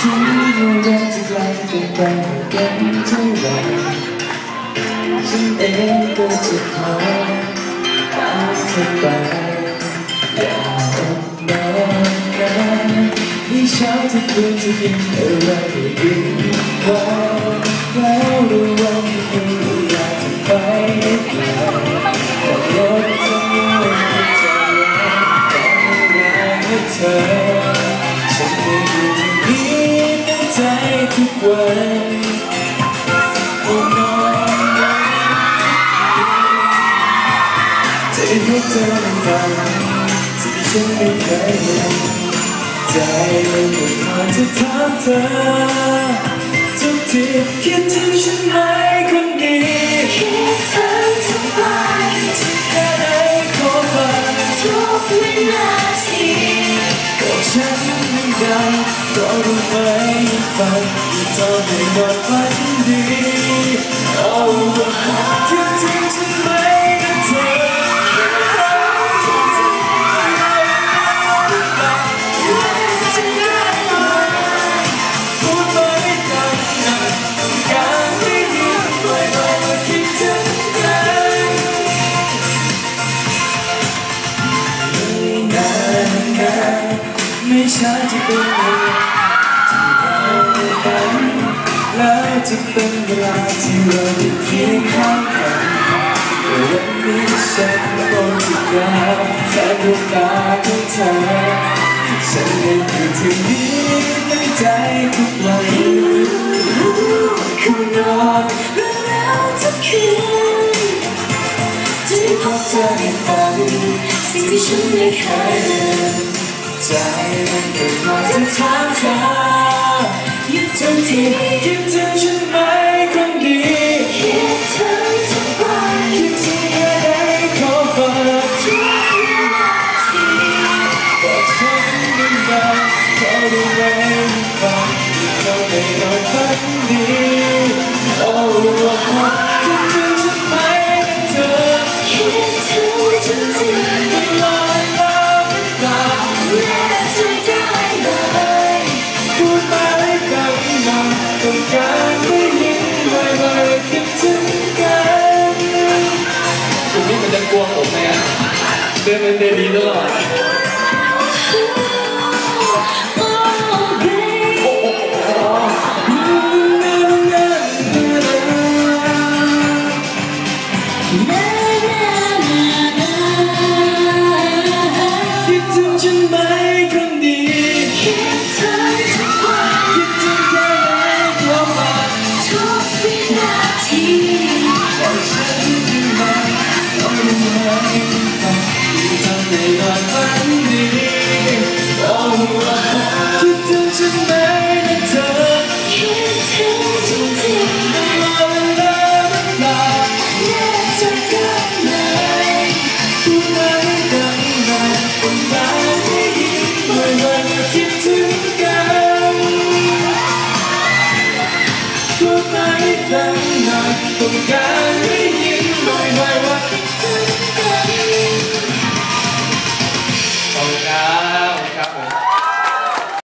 ถึงเราจะไกลกันไปกันเท่าไหรฉันเองก็จะขอตามเธอไปอย่าอดนอนกันนี่เช้าที่คุณจะกินอะไรกินไว้แล้วระวังที่คุณอยากจะไปไกลแต่รถจะไม่จะรักต้องงานให้เธอ ทุกวันโอ้นอนจะได้พบเธอในฝันสิ่งที่ฉันไม่เคยเห็นใจมันก็คอยจะถามเธอทุกทีคิดถึงฉันไหมคนดีคิดถึงทุกวันแค่ไหนขอฟังทุกวินาทีบอกฉันดังๆก็รู้ไหมฝัน ที่เธอให้ แล้วจะเป็นเวลาที่เราได้เคียงข้างกันแต่วันนี้ฉันก็จะกลายแค่ดวงตาของเธอฉันยังอยู่ที่นี่ตั้งใจทุกวันคุณนอนแล้วทุกคืนจะได้พบเธอในฝันสิ่งที่ฉันไม่เคยเห็นใจมันเกิดมาจะถามเธอยู่จนที เดิน